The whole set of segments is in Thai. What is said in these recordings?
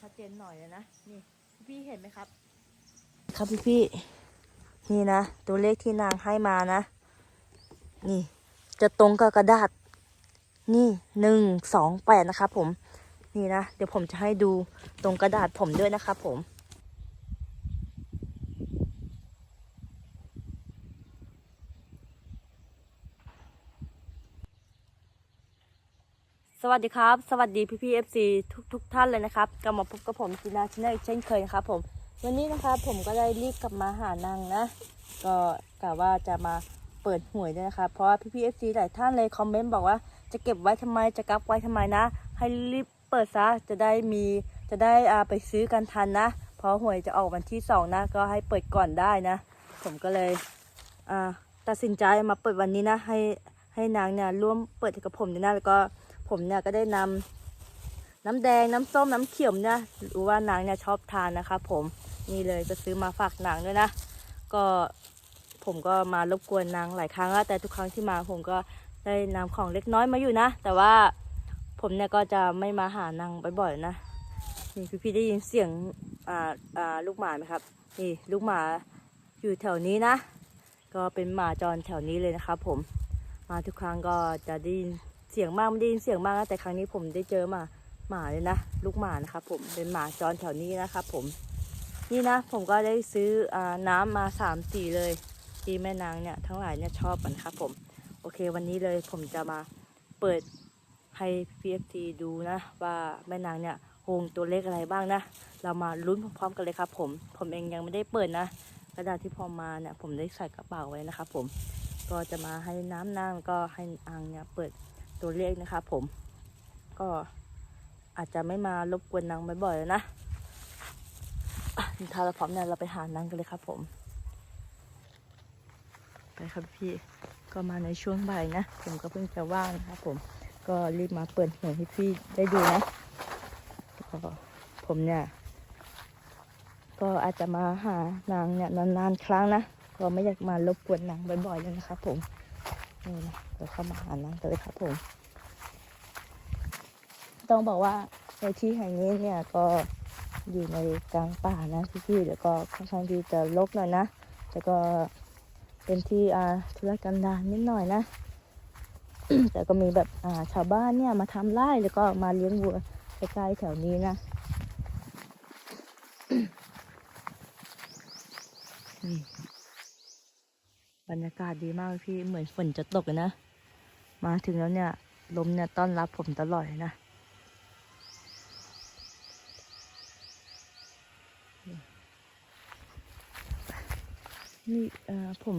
ชัดเจนหน่อยเลยนะ นี่พี่เห็นไหมครับ ครับพี่พี่นี่นะ ตัวเลขที่นางให้มานะ นี่ จะตรงกับกระดาษ นี่หนึ่งสองแปดนะครับผม นี่นะ เดี๋ยวผมจะให้ดูตรงกระดาษผมด้วยนะครับผม สวัสดีครับ สวัสดีพี่พี่เอฟซีทุกทุกท่านเลยนะครับกลับมาพบกับผมจีนาชแนลอีกเช่นเคยนะครับผมวันนี้นะครับผมก็ได้รีบกลับมาหานางนะ ก็กะว่าจะมาเปิดหวยด้วยนะครับเพราะว่าพี่พี่เอฟซีหลายท่านเลยคอมเมนต์บอกว่าจะเก็บไว้ทำไมจะกักไว้ทำไมนะ ให้รีบเปิดซะจะได้มีจะได้อาไปซื้อกันทันนะ เพราะหวยจะออกวันที่สองนะ ก็ให้เปิดก่อนได้นะ ผมก็เลยอ่าตัดสินใจมาเปิดวันนี้นะ ให้ให้นางเนี่ยร่วมเปิดกับผมด้วยนะแล้วก็ ผมเนี่ยก็ได้นำน้ำแดงน้ำส้มน้ำเขียวเนี่ยรู้ว่านางเนี่ยชอบทานนะครับผมนี่เลยก็ซื้อมาฝากนางด้วยนะ ก็ผมก็มารบกวนนางหลายครั้งแล้วแต่ทุกครั้งที่มาผมก็ได้นำของเล็กน้อยมาอยู่นะ แต่ว่าผมเนี่ยก็จะไม่มาหานางบ่อยๆนะนี่พี่ๆได้ยินเสียงอ่าอ่าลูกหมาไหมครับนี่ลูกหมาอยู่แถวนี้นะ ก็เป็นหมาจรแถวนี้เลยนะครับผมมาทุกครั้งก็จะได้ยิน เสียงมากไม่ได้ยินเสียงมากนะแต่ครั้งนี้ผมได้เจอหมาหมาเลยนะลูกหมานะครับผมเป็นหมาจรแถวนี้นะครับผม นี่นะผมก็ได้ซื้ออน้ำมาสามสีเลยที่แม่นางเนี่ยทั้งหลายเนี่ยชอบกันครับผม โอเควันนี้เลยผมจะมาเปิดให้ PFT ดูนะ ว่าแม่นางเนี่ยโฮงตัวเลขอะไรบ้างนะ เรามาลุ้นพร้อมๆกันเลยครับผมผมเองยังไม่ได้เปิดนะกระดาษที่พอมาเนี่ยผมได้ใส่กระเป๋าไว้นะครับผมก็จะมาให้น้ำนางก็ให้อังเนี่ยเปิด ตัวเลขนะครับผม ก็อาจจะไม่มารบกวนนางบ่อยๆแล้วนะถ้าเราพร้อมเนี่ยเราไปหานางกันเลยครับผม ไปครับพี่ก็มาในช่วงบ่ายนะ ผมก็เพิ่งจะว่างนะครับผมก็รีบมาเปิดหัวให้พี่ได้ดูนะก็ผมเนี่ย ก็อาจจะมาหานางเนี่ยนานๆครั้งนะ ก็ไม่อยากมารบกวนนางบ่อยๆเลยนะครับผม นี่นะเราเข้ามาหานั่งกันเลยครับผม ต้องบอกว่าในที่แห่งนี้เนี่ยก็อยู่ในกลางป่านะพี่ๆเดี๋ยวก็ค่อนข้างที่จะรกหน่อยนะแล้วก็เป็นที่อ่าธุรกันดารนิดหน่อยนะ แต่ก็มีแบบอ่าชาวบ้านเนี่ยมาทำไร่แล้วก็มาเลี้ยงวัวใกล้ๆแถวนี้นะนี่ บรรยากาศดีมากพี่เหมือนฝนจะตกเลยนะ มาถึงแล้วเนี่ย ลมเนี่ยต้อนรับผมตลอดเลยนะนี่เอ่อผม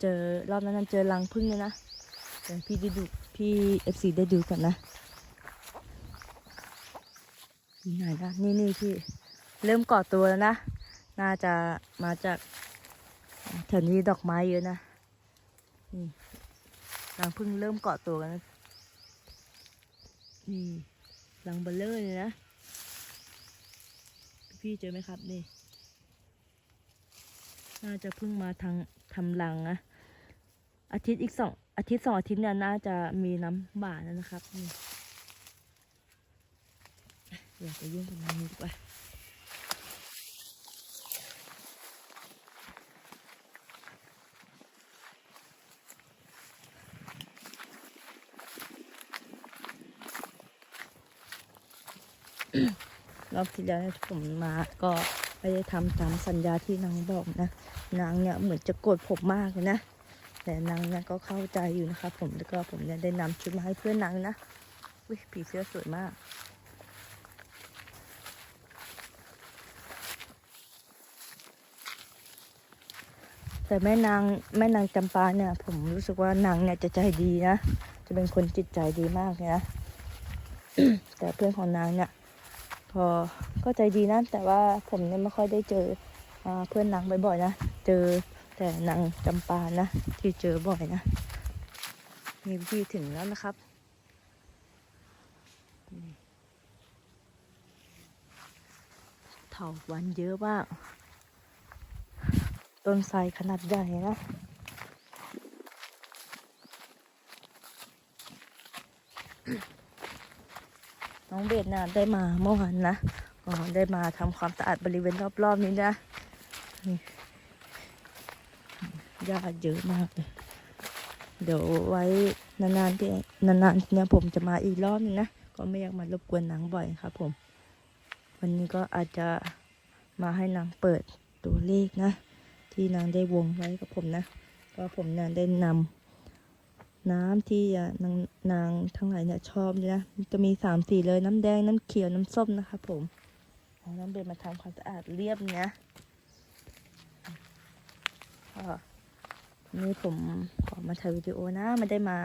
เจอรอบนั้นเจอรังพึ่งเลยนะเดี๋ยวพี่ได้ดูพี่เอฟซีได้ดูกันนะนี่ไหนนะนี่นี่พี่ เริ่มก่อตัวแล้วนะ น่าจะมาจาก ถวนี้ดอกไม้เยอะนะนี่รังพึ่งเริ่มเกาะตัวกันนะนี่รังเบลเลอร์เลยนะ พี่เจอไหมครับนี่ น่าจะพิ่งมาทางทำรังนะ อาทิตย์อีกสองอาทิตย์สองอาทิตย์เนี่ยน่าจะมีน้ำบ่าแล้วนะครับนี่เดี๋ยวไปยื่นตรงนี้ดีกว่า รอบที่แล้วนะที่ผมมาก็ไม่ได้ทำตามสัญญาที่นางบอกนะ นางเนี่ยเหมือนจะโกรธผมมากเลยนะ แต่นางเนี่ยก็เข้าใจอยู่นะครับผมแล้วก็ผมเนี่ยได้นำชุดมาให้เพื่อนนางนะอุ้ยผีเสื้อสวยมากแต่แม่นางแม่นางจำปาเนี่ย ผมรู้สึกว่านางเนี่ยจะใจดีนะ จะเป็นคนจิตใจดีมากเลยนะแต่เพื่อนของนางเนี่ย ก็ใจดีนะแต่ว่าผมเนี่ยไม่ค่อยได้เจออเพื่อนนางบ่อยๆนะ เจอแต่นางจำปานะ ที่เจอบ่อยนะ มีพี่ถึงแล้วนะครับเถาวันเยอะมาก ต้นไทรขนาดใหญ่นะ องเบสน่ะได้มาเมื่อวานนะก็ได้มาทำความสะอาดบริเวณรอบๆนี้นะนี่หญ้าเยอะมากเลย เดี๋ยวไว้นานๆที่นานๆเนี่ยผมจะมาอีกรอบนึงนะ ก็ไม่อยากมารบกวนนางบ่อยครับผม วันนี้ก็อาจจะมาให้นางเปิดตัวเลขนะ ที่นางได้วงไว้กับผมนะ ก็ผมนี่ยได้นำ น้ำที่นางนางทั้งหลายเนี่ยชอบเนี่ยนะจะมีสามสีเลยน้ำแดงน้ำเขียวน้ำส้มนะครับผมเอาน้ำเบนมาทำความสะอาดเรียบเนี่ยนี่ผมขอมาถ่ายวิดีโอนะไม่ได้มา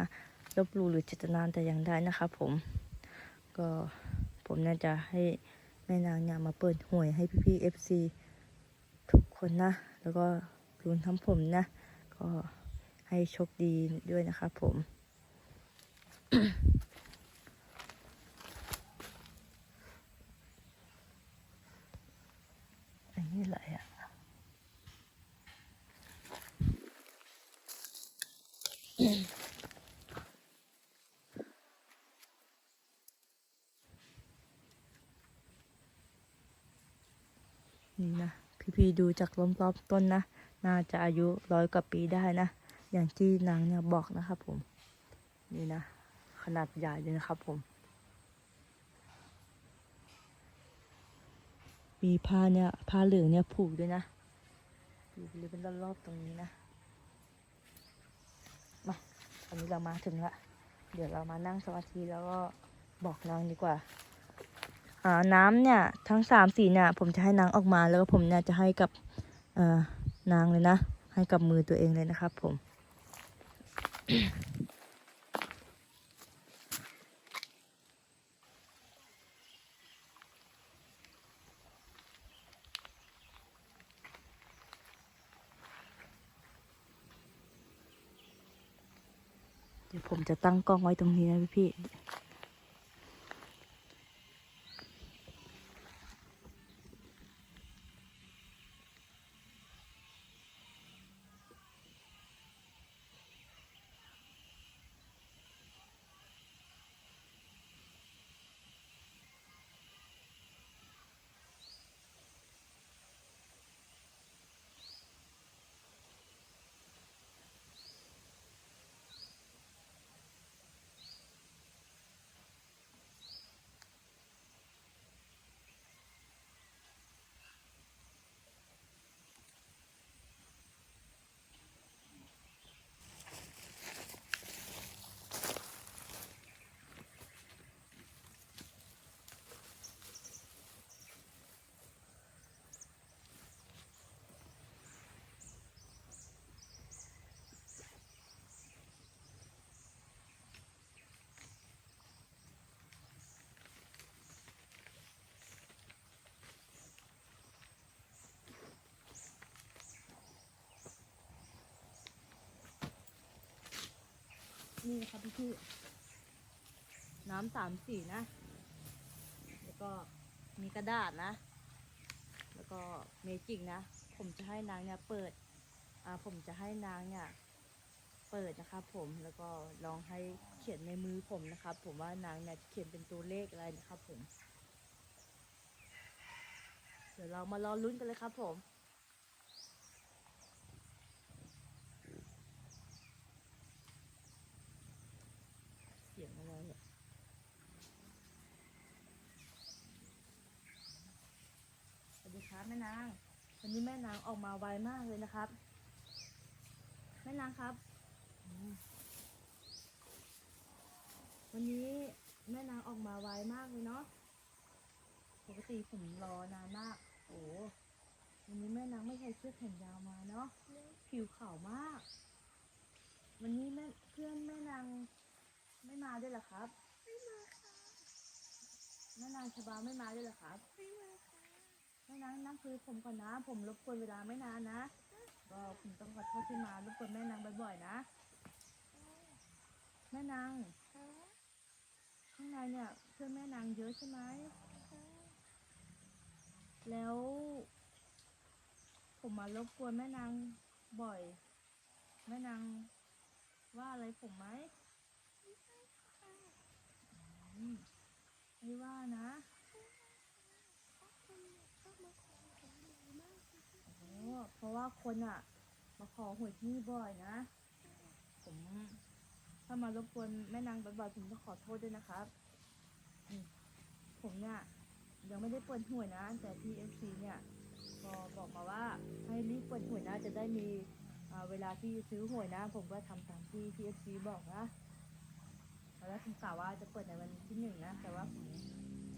ลบหลู่หรือเจตนานแต่อย่างใดนะครับผมก็ผมน่าจะให้แม่นางเนี่ยมาเปิดหวยให้พี่ๆเอฟซีทุกคนนะ แล้วก็รวมทั้งผมนะ ก็ ให้โชคดีด้วยนะครับผมอันนี้อะไรอะนี่นะ พี่ๆดูจากล้อมรอบต้นนะ น่าจะอายุร้อยกว่าปีได้นะ อย่างที่นางเนี่ยบอกนะครับผม นี่นะ ขนาดใหญ่เลยนะครับผม มีผ้าเนี่ยผ้าเหลืองเนี่ยผูกด้วยนะอยู่บริเวณรอบๆตรงนี้นะมาตอนนี้เรามาถึงละเดี๋ยวเรามานั่งสมาธิแล้วก็บอกนางดีกว่าอ่าน้ำเนี่ยทั้งสามสีเนี่ยผมจะให้นางออกมาแล้วก็ผมเนี่ยจะให้กับเอ่อนางเลยนะ ให้กับมือตัวเองเลยนะครับผม เดี๋ยวผมจะตั้งกล้องไว้ตรงนี้นะพี่พี่ นี่นะครับพี่พี่น้ำสามสีนะ แล้วก็มีกระดาษนะ แล้วก็เมจิกนะ ผมจะให้นางเนี่ยเปิด อ่าผมจะให้นางเนี่ยเปิดนะครับผมแล้วก็ลองให้เขียนในมือผมนะครับ ผมว่านางเนี่ยจะเขียนเป็นตัวเลขอะไรนะครับผม เดี๋ยวเรามารอลุ้นกันเลยครับผม เสียงอะไรอะสวัสดีครับ แม่นาง วันนี้แม่นางออกมาไวมากเลยนะครับ แม่นางครับอืมวันนี้แม่นางออกมาไวมากเลยเนาะ ปกติผมรอนานมาก โอ้วันนี้แม่นางไม่ใส่เสื้อแขนยาวมาเนาะ ผิวขาวมาก วันนี้แม่เพื่อนแม่นางไม่มาด้วยเหรอครับแม่นางชบาไม่มาด้วยเหรอครับแม่ นางนั่งคุยผมก่อนนะ ผมรบกวนเวลาไม่นานนะก็ผมต้องขอโทษที่มารบกวนแม่นางบ่อยๆนะ แม่นางข้างในเนี่ยเพื่อนแม่นางเยอะใช่ไหมแล้ว ผมมารบกวนแม่นางบ่อย แม่นางว่าอะไรผมไหมไม่ว่านะ เพราะว่าคนอะ มาขอหวยที่นี่บ่อยนะ ผมถ้ามารบกวนแม่นางบ่อยๆผมต้องขอโทษด้วยนะครับ ผมเนี่ยยังไม่ได้เปิดหวยนะ แต่ที่เอฟซีเนี่ยก็บอกมาว่าให้รีบเปิดหวยนะ จะได้มีเวลาที่ซื้อหวยนะ ผมก็ทำตามที่ที่เอฟซีบอกนะแล้วผมกล่าวว่าจะเปิดในวันที่หนึ่งนะ แต่ว่าผม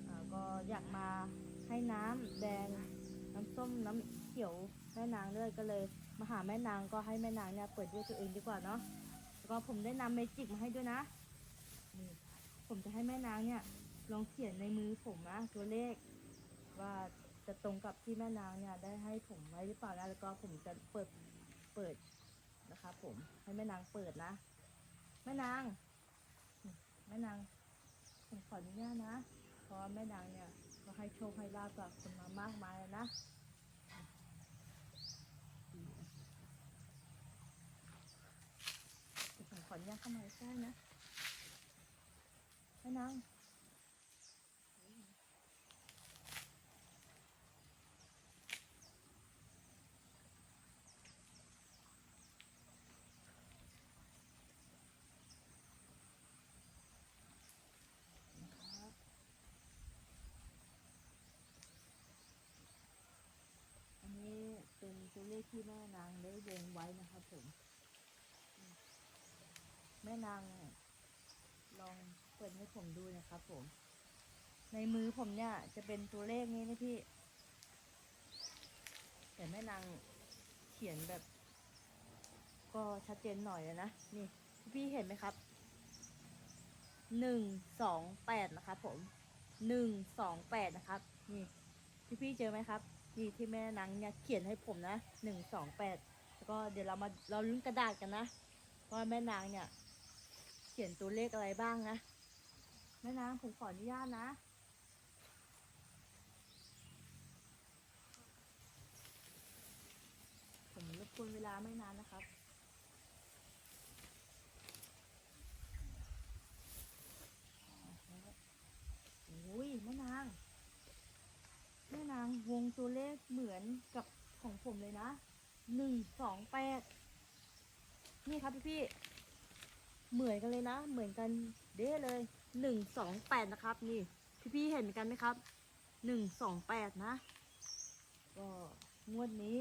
อ่าก็อยากมาให้น้ำแดงน้ำส้มน้ำเขียว แม่นางด้วยก็เลยมาหาแม่นางก็ให้แม่นางเนี่ยเปิดด้วยตัวเองดีกว่าเนาะแล้วก็ผมได้นำเมจิกมาให้ด้วยนะนี่ผมจะให้แม่นางเนี่ยลองเขียนในมือผมนะตัวเลข ว่าจะตรงกับที่แม่นางเนี่ยได้ให้ผมไว้หรือเปล่านะแล้วก็ผมจะเปิดเปิดนะครับผมให้แม่นางเปิดนะ แม่นาง แม่นางผมขออนุญาตนะเพราะแม่นางเนี่ยก็ให้โชคให้ลาบกับคนมามากมายแล้วนะเดี๋ยวผมข ออนุญาตเข้ามาใกล้นะแม่นางอันนี้เป็นตัวเลขที่แม่นางได้วงไว้นะครับผม ม่นางลองเปิดให้ผมดูนะครับผม ในมือผมเนี่ยจะเป็นตัวเลขนี้นะพี่ แต่แม่นางเขียนแบบ ก็ชัดเจนหน่อยเลยนะ นี่ พี่เห็นไหมครับ หนึ่งสองแปดนะครับผม หนึ่งสองแปดนะครับ นี่ พี่พี่เจอไหมครับนี่ที่แม่นางเนี่ยเขียนให้ผมนะหนึ่งสองแปดแล้วก็เดี๋ยวเรามาเราลุ้นกระดาษกันนะว่าแม่นางเนี่ย เขียนตัวเลขอะไรบ้างนะ แม่นางผมขออนุญาตนะ ผมรบกวนเวลาไม่นานนะครับโอ้ยแม่นาง แม่นางวงตัวเลขเหมือนกับของผมเลยนะหนึ่งสองแปดนี่ครับพี่พี่ เหมือนกันเลยนะ เหมือนกันเด้เลยหนึ่งสองแปดนะครับ นี่พี่พี่เห็นกันไหมครับหนึ่งสองแปดนะ ก็งวดนี้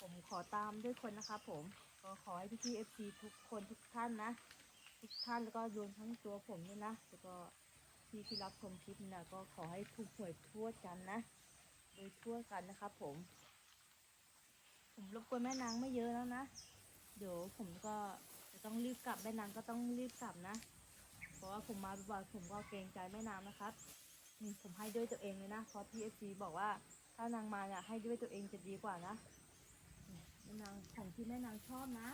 ผมขอตามด้วยคนนะครับผมก็ขอให้พี่พี่เอฟซีทุกคนทุกท่านนะ ทุกท่านแล้วก็รวมทั้งตัวผมด้วยนะแล้วก็ที่ที่รับชมคลิปนะก็ขอให้ถูกหวยทั่วกันนะโดยทั่วกันนะครับผม ผมรบกวนแม่นางไม่เยอะแล้วนะ เดี๋ยวผมก็ ต้องรีบกลับแม่นางก็ต้องรีบกลับนะ เพราะว่าผมมาบ่อยผมก็เกรงใจแม่นางนะครับนี่ผมให้ด้วยตัวเองเลยนะเพราะพี่เอฟซีบอกว่าถ้านางมาเนี่ยให้ด้วยตัวเองจะดีกว่านะแม่นางของที่แม่นางชอบนะ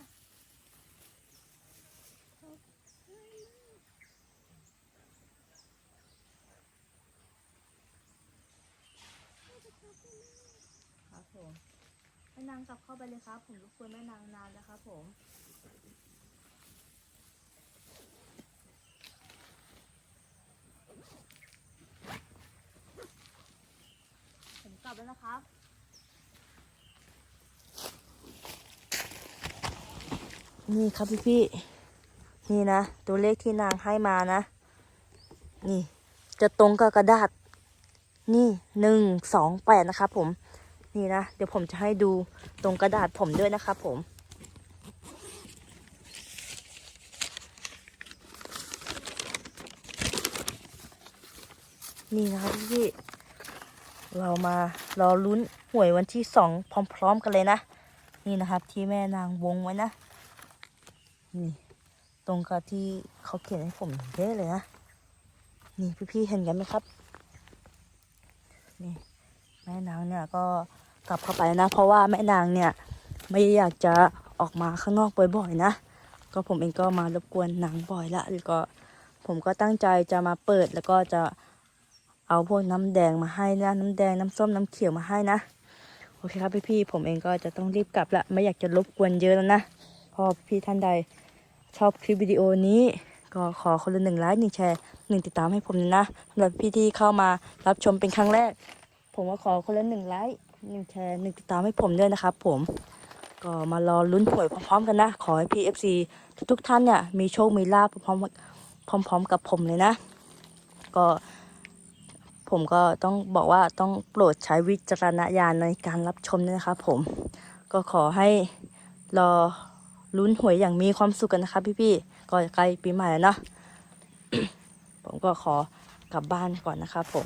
ครับผมแม่นางกลับเข้าไปเลยครับ ผมรบกวนแม่นางนานแล้วครับผม ผมก ลับแล้วนะครับนี่ครับพี่พี่นี่นะ ตัวเลขที่นางให้มานะ นี่ จะตรงกับกระดาษ นี่หนึ่งสองแปดนะครับผม นี่นะ เดี๋ยวผมจะให้ดูตรงกระดาษผมด้วยนะครับผม นี่นะครับพี่ เรามารอลุ้นหวยวันที่สองพร้อม ๆ กันเลยนะ นี่นะครับที่แม่นางวงไว้นะ นี่ ตรงกับที่เขาเขียนให้ผมเด้เลยนะ นี่พี่ๆเห็นกันไหมครับ นี่แม่นางเนี่ยก็กลับเข้าไปนะ เพราะว่าแม่นางเนี่ยไม่อยากจะออกมาข้างนอกบ่อยๆนะ ก็ผมเองก็มารบกวนนางบ่อยละแล้วก็ผมก็ตั้งใจจะมาเปิดแล้วก็จะ เอาพวกน้ำแดงมาให้นะน้ำแดงน้ำส้มน้ำเขียวมาให้นะโอเคครับพี่ๆผมเองก็จะต้องรีบกลับละไม่อยากจะรบกวนเยอะแล้วนะพอพี่ท่านใดชอบคลิปวิดีโอนี้ ก็ขอคนละหนึ่งไลค์หนึ่งแชร์หนึ่งติดตามให้ผมนะสำหรับพี่ที่เข้ามารับชมเป็นครั้งแรก ผมก็ขอคนละหนึ่งไลค์หนึ่งแชร์หนึ่งติดตามให้ผมด้วยนะครับผมก็มารอลุ้นหวยพร้อมๆกันนะ ขอให้พี่เอฟซีทุกๆท่านเนี่ยมีโชคมีลาภพร้อมๆพร้อม ๆ กับผมเลยนะ ก็ ผมก็ต้องบอกว่าต้องโปรดใช้วิจารณญาณในการรับชมด้วยนะครับผมก็ขอให้รอลุ้นหวยอย่างมีความสุขกันนะครับพี่ๆก็ใกล้ปีใหม่แล้วเนาะผมก็ขอกลับบ้านก่อนนะครับผม